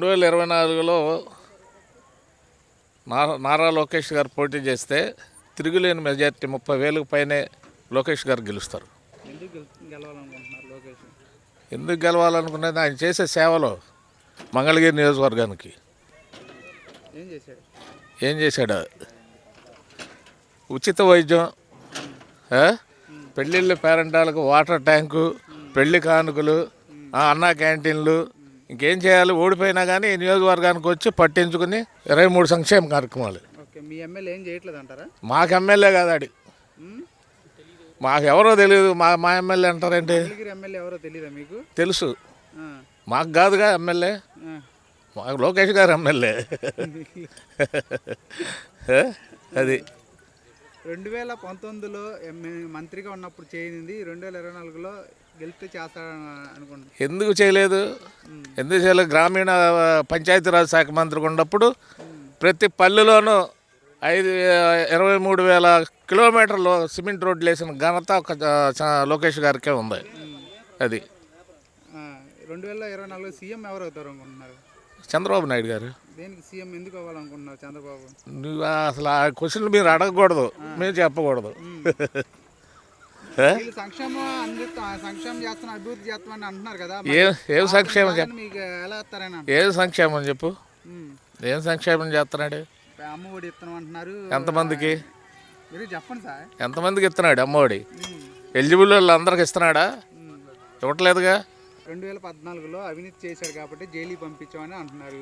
రెండు వేల ఇరవై నాలుగులో నారా నారా లోకేష్ గారు పోటీ చేస్తే తిరుగులేని మెజార్టీ ముప్పై వేలకు పైనే లోకేష్ గారు గెలుస్తారు. ఎందుకు గెల్- గెలవాలనుకుంటున్నారు లోకేష్? ఎందుకు గెలవాలనుకునేది ఆయన చేసే సేవలు మంగళగిరి నియోజకవర్గానికి. ఏం చేశాడు? ఉచిత వైద్యం? పెళ్ళిళ్ళ పేరెంటాలకు వాటర్ ట్యాంకు పెళ్ళి కానుకలు అన్నా క్యాంటీన్లు ఇంకేం చేయాలి? ఓడిపోయినా కానీ నియోజకవర్గానికి వచ్చి పట్టించుకుని ఇరవై మూడు సంక్షేమ కార్యక్రమాలు. ఓకే మీ ఎమ్మెల్యే ఏం చేయట్లేదు అంటారా మాకు ఎమ్మెల్యే కాదు ఉమ్? మాకు ఎవరో తెలియదు మా మా ఎమ్మెల్యే అంటారేంటి? ఎమ్మెల్యే ఎవరో తెలియదా మీకు? తెలుసు. మాకు కాదుగా ఎమ్మెల్యే. మాకు లోకేష్ గారు ఎమ్మెల్యే? అది. రెండు వేల పంతొమ్మిదిలో మంత్రిగా ఉన్నప్పుడు చేయింది రెండు వేల ఇరవై నాలుగులో గెలిస్తే చేస్తాడని అనుకుంటున్నాను ఎందుకు చేయలేదు? ఎందుకు చేయలేదు? గ్రామీణ పంచాయతీరాజ్ శాఖ మంత్రిగా ఉన్నప్పుడు ప్రతి పల్లెలోనూ ఐదు ఇరవై మూడు వేల కిలోమీటర్లు సిమెంట్ రోడ్లు వేసిన ఘనత ఒక లోకేష్ గారికే ఉంది. అది. రెండు వేల ఇరవై నాలుగులో సీఎం ఎవరు అవుతారు అనుకుంటున్నారు? చంద్రబాబు నాయుడు గారు. దేనికి సీఎం ఎందుకు అవ్వాలనుకుంటున్నారు చంద్రబాబు? నువ్వు అసలు ఆ క్వశ్చన్లు మీరు అడగకూడదు. మేము చెప్పకూడదు. ఏ? వీళ్ళు సంక్షేమం అందిస్తా సంక్షేమం చేస్తున్నా అభివృద్ధి చేస్తామని అంటున్నారు కదా ఏ సంక్షేమం చెప్ప. ఏం సంక్షేమం చెప్పు ఉమ్. ఏం సంక్షేమం చేస్తున్నాడు ఎంతమందికి మీరు చెప్పండి సార్ ఎంతమందికి ఇస్తున్నాడు అమ్మఒడి. ఎలిజిబుల్ వాళ్ళందరికి ఇస్తున్నాడా ఉమ్. ఇవ్వట్లేదుగా రెండు వేల పద్నాలుగులో అవినీతి చేశాడు కాబట్టి జైలుకి పంపించామని అంటున్నారు.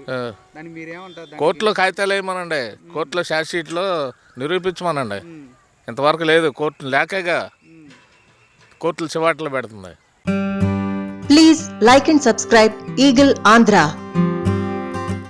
దాన్ని మీరేమంటారు? కోర్టులో కాగితాలు వేయమనండి కోర్టులో ఛార్జ్ షీట్లో నిరూపించమనండి. ఇంతవరకు లేదు కోర్టు లేకగా. కోర్టులు చివాట్లు పెడుతుంది please like and subscribe eagle Andhra